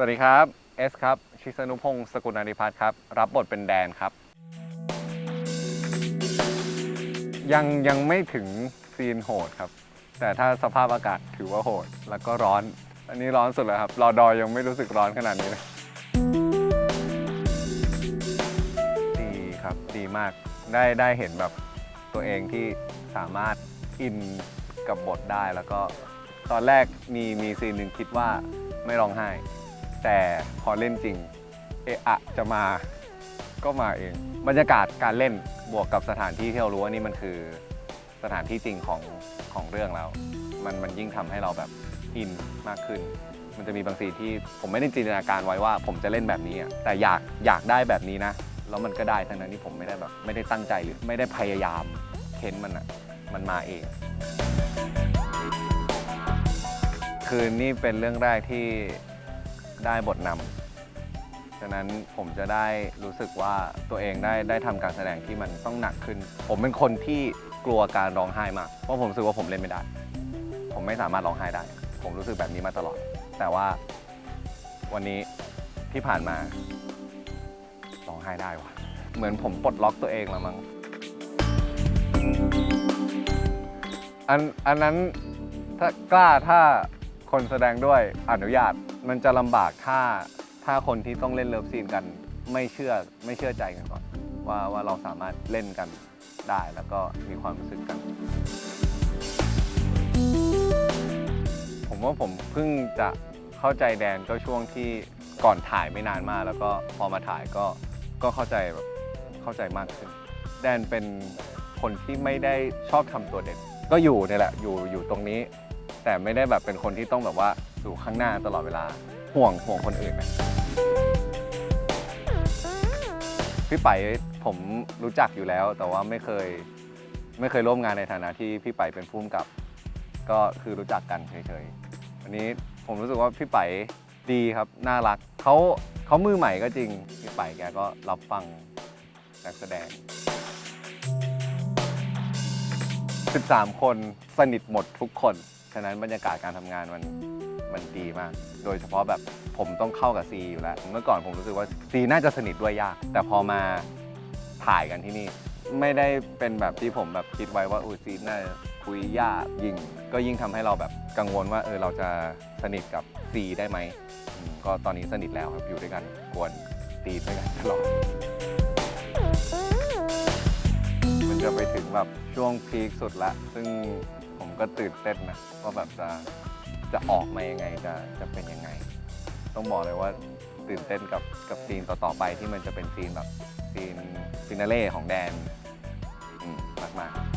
วัสดีครับเอสครับ ชิสนุพงศ์สกุลนาริพัฒน์ครับ รับบทเป็นแดนครับ ยังยังไม่ถึงซีนโหดครับ แต่ถ้าสภาพอากาศถือว่าโหด แล้วก็ร้อน อันนี้ร้อนสุดแล้วครับ รอดอยังไม่รู้สึกร้อนขนาดนี้เลยดีครับดีมากได้ได้เห็นแบบตัวเองที่สามารถอินกับบทได้แล้วก็ตอนแรกมีมีซีนหนึ่งคิดว่าไม่ร้องไห้ แต่พอเล่นจริงเอะอะจะมาก็มาเอง บรรยากาศการเล่นบวกกับสถานที่ที่เรารู้ว่านี่มันคือสถานที่จริงของของเรื่องแล้วมันมันยิ่งทำให้เราแบบอินมากขึ้น มันจะมีบางซีนที่ผมไม่ได้จินตนาการไว้ว่า ผมจะเล่นแบบนี้อะแต่อยากอยากได้แบบนี้นะแล้วมันก็ได้ทั้งนั้นที่ผมไม่ได้แบบไม่ได้ตั้งใจหรือไม่ได้พยายามเค้นมันอะมันมาเอง คือนี่เป็นเรื่องแรกที่ ได้บทนำฉะนั้นผมจะได้รู้สึกว่าตัวเองได้ได้ทำการแสดงที่มันต้องหนักขึ้น ผมเป็นคนที่กลัวการร้องไห้มากเพราะผมรู้สึกว่าผมเล่นไม่ได้ ผมไม่สามารถร้องไห้ได้ ผมรู้สึกแบบนี้มาตลอด แต่ว่าวันนี้ที่ผ่านมาร้องไห้ได้วะเหมือนผมปลดล็อกตัวเองแล้วมั้งอันอันนั้นถ้ากล้าถ้า คนแสดงด้วยอนุญาตมันจะลำบากถ้าถ้าคนที่ต้องเล่นเลิฟซีนกันไม่เชื่อไม่เชื่อใจกันก่อน ว่าว่าเราสามารถเล่นกันได้แล้วก็มีความรู้สึกกัน ผมว่าผมเพิ่งจะเข้าใจแดนก็ช่วงที่ก่อนถ่ายไม่นานมากแล้วก็พอมาถ่ายก็ก็เข้าใจแบบเข้าใจมากขึ้น แดนเป็นคนที่ไม่ได้ชอบทำตัวเด่นก็อยู่นี่แหละอยู่อยู่ตรงนี้ แต่ไม่ได้แบบเป็นคนที่ต้องแบบว่าอยู่ข้างหน้าตลอดเวลาห่วงห่วงคนอื่นนะพี่ไปผมรู้จักอยู่แล้ว แต่ว่าไม่เคยไม่เคยร่วมงานในฐานะที่พี่ไปเป็นผู้กำกับ ก็คือรู้จักกันเฉยๆวันนี้ผมรู้สึกว่าพี่ไปดีครับน่ารักเขาเขามือใหม่ก็จริงพี่ไปแกก็รับฟังนักแสดง 13 คนสนิทหมดทุกคน ฉะนั้นบรรยากาศการทำงานมันมันดีมาก โดยเฉพาะแบบผมต้องเข้ากับซีอยู่แล้ว เมื่อก่อนผมรู้สึกว่าซีน่าจะสนิทด้วยยาก แต่พอมาถ่ายกันที่นี่ ไม่ได้เป็นแบบที่ผมแบบคิดไว้ว่าอุ้ยซีน่าจะคุยยากยิ่ง ก็ยิ่งทำให้เราแบบกังวลว่าเออเราจะสนิทกับซีได้ไหมอืมก็ตอนนี้สนิทแล้วครับอยู่ด้วยกันกวนตีด้วยกันตลอด มันจะไปถึงแบบช่วงพีคสุดละ ซึ่ง ผมก็ตื่นเต้นนะว่าแบบจะจะออกมายังไงจะจะเป็นยังไง ต้องบอกเลยว่าตื่นเต้นกับกับซีนต่อๆไปที่มันจะเป็นซีนแบบซีนฟินาเล่ของแดนมากๆ